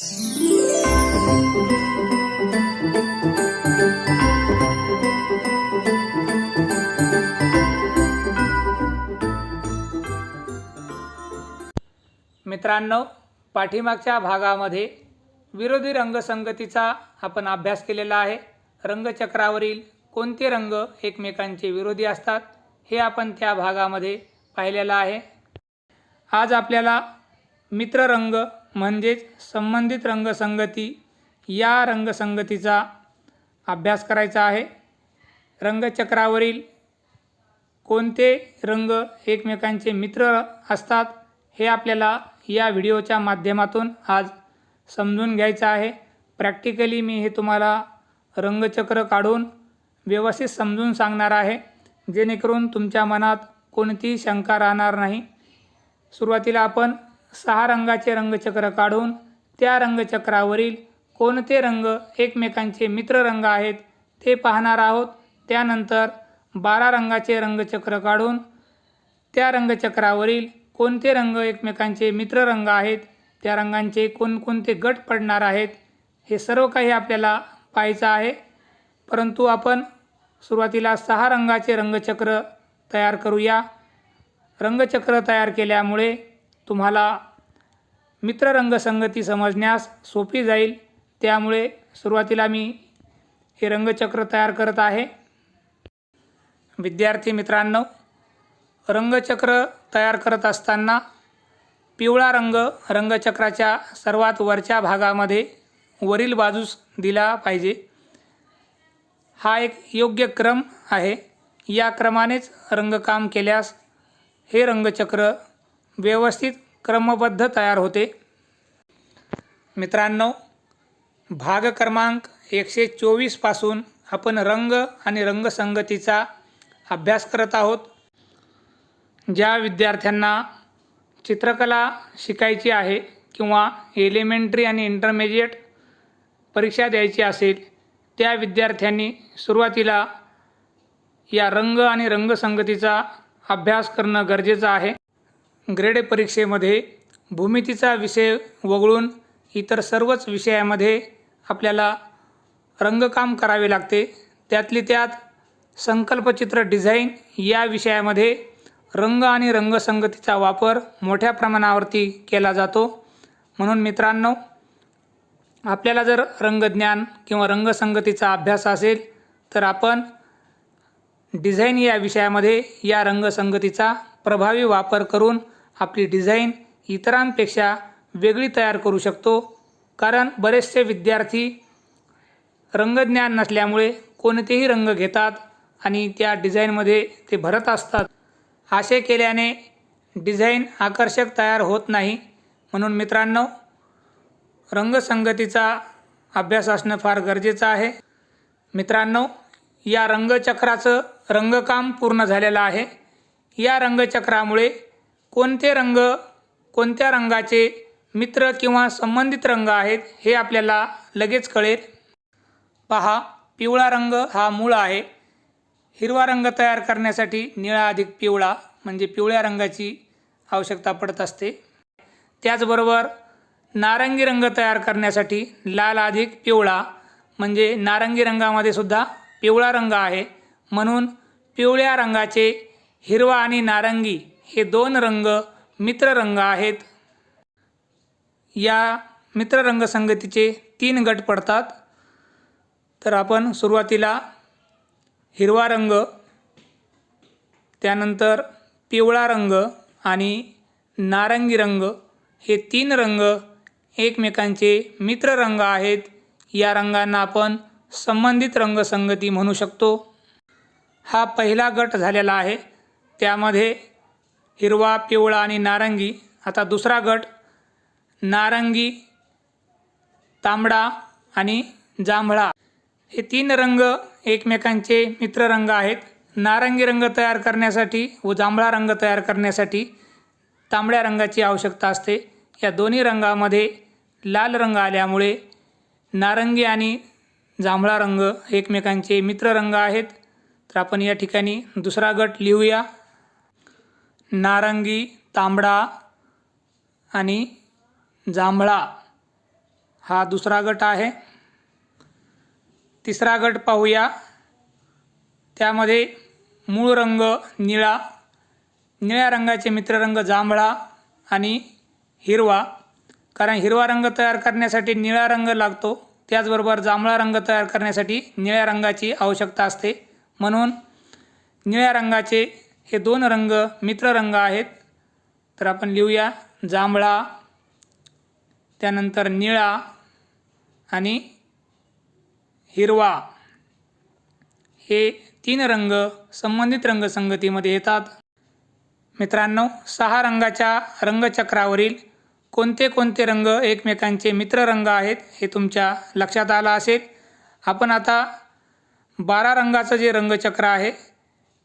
मित्रांनो पाठीमागच्या भागामध्ये विरोधी रंगसंगतीचा आपण अभ्यास केलेला आहे. रंगचक्रावरील कोणते रंग एकमेकांचे विरोधी असतात हे आपण त्या भागामध्ये पाहिलेलं आहे. आज आपल्याला मित्ररंग म्हणजेच संबंधित रंगसंगती या रंगसंगतीचा अभ्यास करायचा आहे. रंगचक्रावरील कोणते रंग एकमेकांचे मित्र असतात हे आपल्याला या व्हिडिओच्या माध्यमातून आज समजून घ्यायचं आहे. प्रॅक्टिकली मी हे तुम्हाला रंगचक्र काढून व्यवस्थित समजून सांगणार आहे. जेणेकरून तुमच्या मनात कोणतीही शंका राहणार नाही. सुरुवातीला आपण सहा रंगाचे रंगचक्र काढून त्या रंगचक्रावरील कोणते रंग एकमेकांचे मित्र रंग आहेत ते पाहणार आहोत. त्यानंतर बारा रंगाचे रंगचक्र काढून त्या रंगचक्रावरील कोणते रंग एकमेकांचे मित्र रंग आहेत त्या रंगांचे कोणकोणते गट पडणार आहेत हे सर्व काही आपल्याला पाहायचं आहे. परंतु आपण सुरुवातीला सहा रंगाचे रंगचक्र तयार करूया. रंगचक्र तयार केल्यामुळे तुम्हाला मित्ररंगसंगती समजण्यास सोपी जाईल. त्यामुळे सुरुवातीला मी हे रंगचक्र तयार करत आहे. विद्यार्थी मित्रांनो रंगचक्र तयार करत असताना पिवळा रंग रंगचक्राच्या सर्वात वरच्या भागामध्ये वरील बाजूस दिला पाहिजे. हा एक योग्य क्रम आहे. या क्रमानेच रंगकाम केल्यास हे रंगचक्र व्यवस्थित क्रमबद्ध तयार होते. मित्रांनो भाग क्रमांक एकशे चोवीसपासून आपण रंग आणि रंगसंगतीचा अभ्यास करत आहोत. ज्या विद्यार्थ्यांना चित्रकला शिकायची आहे किंवा एलिमेंटरी आणि इंटरमिजिएट परीक्षा द्यायची असेल त्या विद्यार्थ्यांनी सुरुवातीला या रंग आणि रंगसंगतीचा अभ्यास करणं गरजेचं आहे. ग्रेड परीक्षेमध्ये भूमितीचा विषय वगळून इतर सर्वच विषयामध्ये आपल्याला रंगकाम करावे लागते. त्यातली त्यात संकल्पचित्र डिझाईन या विषयामध्ये रंग आणि रंगसंगतीचा वापर मोठ्या प्रमाणावरती केला जातो. म्हणून मित्रांनो आपल्याला जर रंगज्ञान किंवा रंगसंगतीचा अभ्यास असेल तर आपण डिझाईन या विषयामध्ये या रंगसंगतीचा प्रभावी वापर करून आपली डिझाईन इतरांपेक्षा वेगळी तयार करू शकतो. कारण बरेचसे विद्यार्थी रंगज्ञान नसल्यामुळे कोणतेही रंग घेतात आणि त्या डिझाईनमध्ये ते भरत असतात. असे केल्याने डिझाईन आकर्षक तयार होत नाही. म्हणून मित्रांनो रंगसंगतीचा अभ्यास असणं फार गरजेचं आहे. मित्रांनो या रंगचक्राचं रंगकाम पूर्ण झालेलं आहे. या रंगचक्रामुळे कोणते रंग कोणत्या रंगाचे मित्र किंवा संबंधित रंग आहेत हे आपल्याला लगेच कळेल. पहा पिवळा रंग हा मूळ आहे. हिरवा रंग तयार करण्यासाठी निळा अधिक पिवळा म्हणजे पिवळ्या रंगाची आवश्यकता पडत असते. त्याचबरोबर नारंगी रंग तयार करण्यासाठी लाल अधिक पिवळा म्हणजे नारंगी रंगामध्ये सुद्धा पिवळा रंग आहे. म्हणून पिवळ्या रंगाचे हिरवा आणि नारंगी हे दोन रंग मित्ररंग आहेत. या मित्र रंगसंगतीचे तीन गट पडतात. तर आपण सुरुवातीला हिरवा रंग त्यानंतर पिवळा रंग आणि नारंगी रंग हे तीन रंग एकमेकांचे मित्र रंग आहेत. या रंगांना आपण संबंधित रंगसंगती म्हणू शकतो. हा पहिला गट झालेला आहे. त्यामध्ये हिरवा पिवळा आणि नारंगी. आता दुसरा गट नारंगी तांबडा आणि जांभळा. हे तीन रंग एकमेकांचे मित्र रंग आहेत. नारंगी रंग तयार करण्यासाठी व जांभळा रंग तयार करण्यासाठी तांबड्या रंगाची आवश्यकता असते. या दोन्ही रंगामध्ये लाल रंग आल्यामुळे नारंगी आणि जांभळा रंग एकमेकांचे मित्र रंग आहेत. तर आपण या ठिकाणी दुसरा गट लिहूया. नारंगी तांबडा आणि जांभळा हा दुसरा गट आहे. तिसरा गट पाहूया. त्यामध्ये मूळ रंग निळा निळ्या रंगाचे मित्ररंग जांभळा आणि हिरवा. कारण हिरवा रंग तयार करण्यासाठी निळा रंग लागतो. त्याचबरोबर जांभळा रंग तयार करण्यासाठी निळ्या रंगाची आवश्यकता असते. म्हणून निळ्या रंगाचे हे दोन रंग मित्र रंग आहेत. तर आपण लिहूया जांभळा त्यानंतर निळा आणि हिरवा. हे तीन रंग संबंधित रंगसंगतीमध्ये येतात. मित्रांनो सहा रंगाच्या रंगचक्रावरील कोणते कोणते रंग एकमेकांचे मित्र रंग आहेत हे तुमच्या लक्षात आलं असेल. आपण आता बारा रंगाचं जे रंगचक्र आहे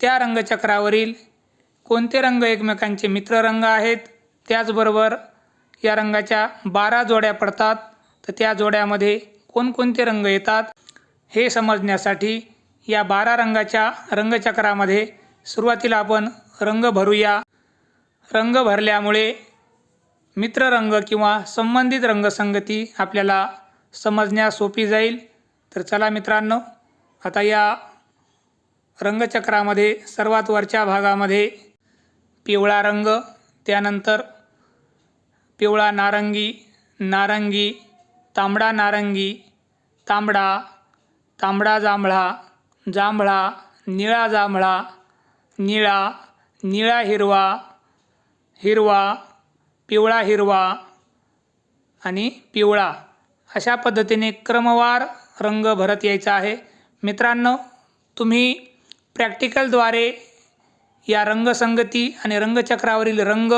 त्या रंगचक्रावरील कोणते रंग एकमेकांचे मित्ररंग आहेत त्याचबरोबर या रंगाच्या बारा जोड्या पडतात तर त्या जोड्यामध्ये कोणकोणते रंग येतात हे समजण्यासाठी या बारा रंगाच्या रंगचक्रामध्ये सुरुवातीला आपण रंग भरूया. रंग भरल्यामुळे मित्ररंग किंवा संबंधित रंगसंगती आपल्याला समजण्यास सोपी जाईल. तर चला मित्रांनो आता या रंगचक्रामध्ये सर्वात वरच्या भागामध्ये पिवळा रंग त्यानंतर पिवळा नारंगी नारंगी तांबडा नारंगी तांबडा तांबडा जांभळा जांभळा निळा जांभळा निळा निळा हिरवा हिरवा पिवळा हिरवा आणि पिवळा. अशा पद्धतीने क्रमवार रंग भरत यायचा आहे. मित्रांनो तुम्ही प्रॅक्टिकलद्वारे या रंगसंगती आणि रंगचक्रावरील रंग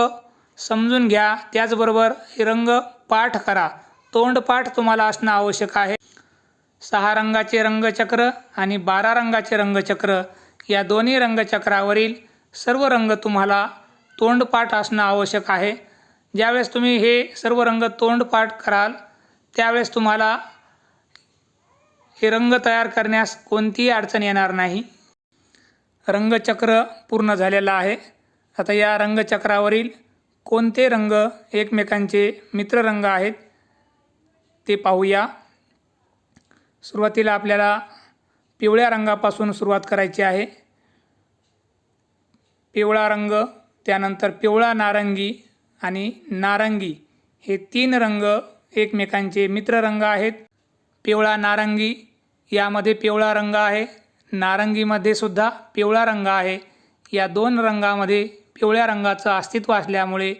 समजून घ्या. त्याचबरोबर हे रंग पाठ करा. तोंडपाठ तुम्हाला असणं आवश्यक आहे. सहा रंगाचे रंगचक्र आणि बारा रंगाचे रंगचक्र या दोन्ही रंगचक्रावरील सर्व रंग तुम्हाला तोंडपाठ असणं आवश्यक आहे. ज्यावेळेस तुम्ही हे सर्व रंग तोंडपाठ कराल त्यावेळेस तुम्हाला हे रंग तयार करण्यास कोणतीही अडचण येणार नाही. रंगचक्र पूर्ण झालेलं आहे. आता या रंगचक्रावरील कोणते रंग एकमेकांचे मित्ररंग आहेत ते पाहूया. सुरुवातीला आपल्याला पिवळ्या रंगापासून सुरुवात करायची आहे. पिवळा रंग त्यानंतर पिवळा नारंगी आणि नारंगी हे तीन रंग एकमेकांचे मित्ररंग आहेत. पिवळा नारंगी यामध्ये पिवळा रंग आहे. नारंगीमध्ये सुद्धा पिवळा रंग आहे. या दोन रंगामध्ये पिवळ्या रंगाचं अस्तित्व असल्यामुळे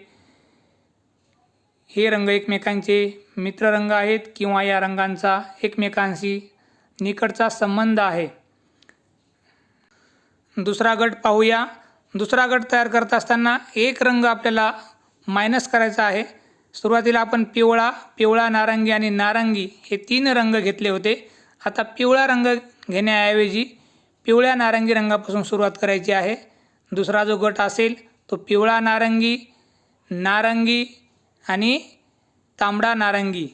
हे रंग एकमेकांचे मित्ररंग आहेत किंवा या रंगांचा एकमेकांशी निकटचा संबंध आहे. दुसरा गट पाहूया. दुसरा गट तयार करत असताना एक रंग आपल्याला मायनस करायचा आहे. सुरुवातीला आपण पिवळा पिवळा नारंगी आणि नारंगी हे तीन रंग घेतले होते. आता पिवळा रंग घेण्याऐवजी पिवळ्या नारंगी रंगापासून सुरुवात करायची आहे. दुसरा जो गट असेल तो पिवळा नारंगी नारंगी आणि तांबडा नारंगी.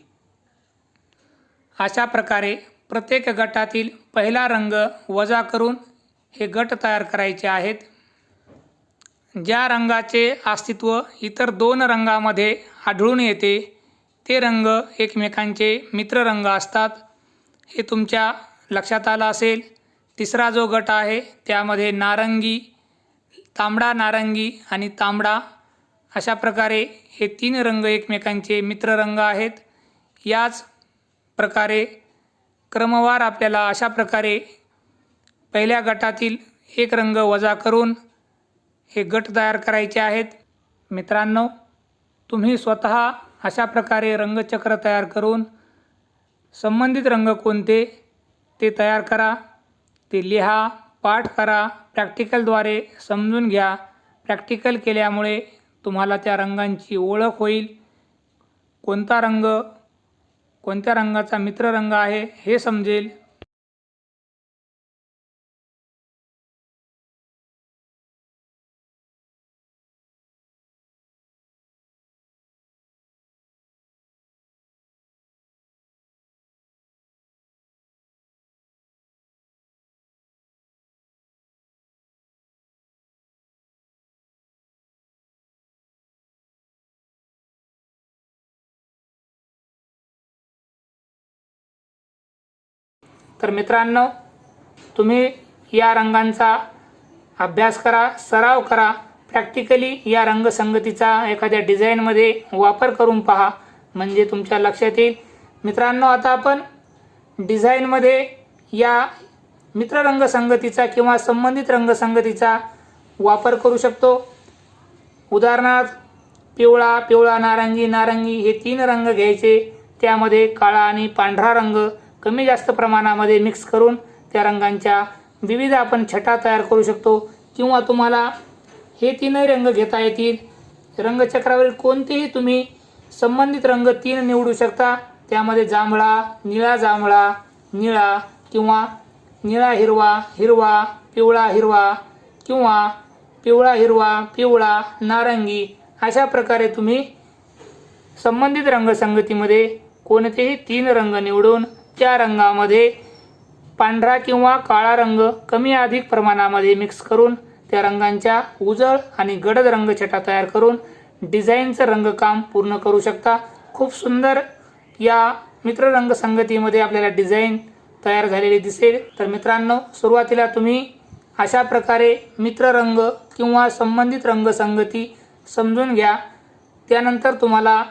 अशा प्रकारे प्रत्येक गटातील पहिला रंग वजा करून हे गट तयार करायचे आहेत. ज्या रंगाचे अस्तित्व इतर दोन रंगामध्ये आढळून येते ते रंग एकमेकांचे मित्ररंग असतात. हे तुमच्या लक्षात आलं असेल. तिसरा जो गट आहे त्यामध्ये नारंगी तांबडा नारंगी आणि तांबडा अशा प्रकारे हे तीन रंग एकमेकांचे मित्ररंग आहेत. याच प्रकारे क्रमवार आपल्याला अशा प्रकारे पहिल्या गटातील एक रंग वजा करून हे गट तयार करायचे आहेत. मित्रांनो तुम्ही स्वतः अशा प्रकारे रंगचक्र तयार करून संबंधित रंग कोणते ते तयार करा. ते लिहा पाठ करा प्रॅक्टिकलद्वारे समजून घ्या. प्रॅक्टिकल केल्यामुळे तुम्हाला त्या रंगांची ओळख होईल. कोणता रंग कोणत्या रंगाचा मित्ररंग आहे हे समजेल. तर मित्रांनो तुम्ही या रंगांचा अभ्यास करा सराव करा. प्रॅक्टिकली या रंगसंगतीचा एखाद्या डिझाईनमध्ये वापर करून पहा म्हणजे तुमच्या लक्षात येईल. मित्रांनो आता आपण डिझाईनमध्ये या मित्र रंगसंगतीचा किंवा संबंधित रंगसंगतीचा वापर करू शकतो. उदाहरणार्थ पिवळा पिवळा नारंगी नारंगी हे तीन रंग घ्यायचे. त्यामध्ये काळा आणि पांढरा रंग कमी जास्त प्रमाणामध्ये मिक्स करून त्या रंगांच्या विविध आपण छटा तयार करू शकतो. किंवा तुम्हाला हे तीनही रंग घेता येतील. रंगचक्रावरील कोणतेही तुम्ही संबंधित रंग तीन निवडू शकता. त्यामध्ये जांभळा निळा जांभळा निळा किंवा निळा हिरवा हिरवा पिवळा हिरवा किंवा पिवळा हिरवा पिवळा नारंगी अशा प्रकारे तुम्ही संबंधित रंगसंगतीमध्ये कोणतेही तीन रंग निवडून त्या रंगामध्ये पांढरा किंवा काळा रंग कमी अधिक प्रमाणामध्ये मिक्स करून त्या रंगांच्या उजळ आणि गडद रंगछटा तयार करून डिझाईनचं रंगकाम पूर्ण करू शकता. खूप सुंदर या मित्र रंगसंगतीमध्ये आपल्याला डिझाईन तयार झालेली दिसेल. तर मित्रांनो सुरुवातीला तुम्ही अशा प्रकारे मित्र रंग किंवा संबंधित रंगसंगती समजून घ्या. त्यानंतर तुम्हाला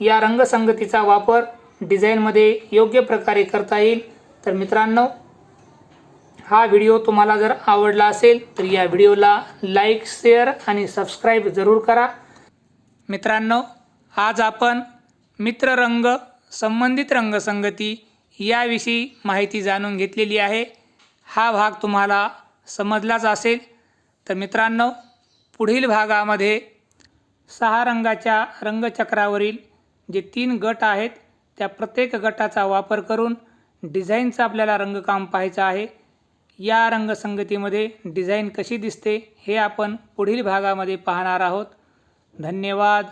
या रंगसंगतीचा वापर डिझाईनमध्ये योग्य प्रकारे करता येईल. तर मित्रांनो हा व्हिडिओ तुम्हाला जर आवडला असेल तर या व्हिडिओला लाईक शेअर आणि सबस्क्राईब जरूर करा. मित्रांनो आज आपण मित्र रंग संबंधित रंगसंगती याविषयी माहिती जाणून घेतलेली आहे. हा भाग तुम्हाला समजलाच असेल. तर मित्रांनो पुढील भागामध्ये सहा रंगाच्या रंगचक्रावरील जे तीन गट आहेत त्या प्रत्येक गटाचा वापर करून डिझाईनचं आपल्याला रंगकाम पाहायचं आहे. या रंगसंगतीमध्ये डिझाईन कशी दिसते हे आपण पुढील भागामध्ये पाहणार आहोत. धन्यवाद.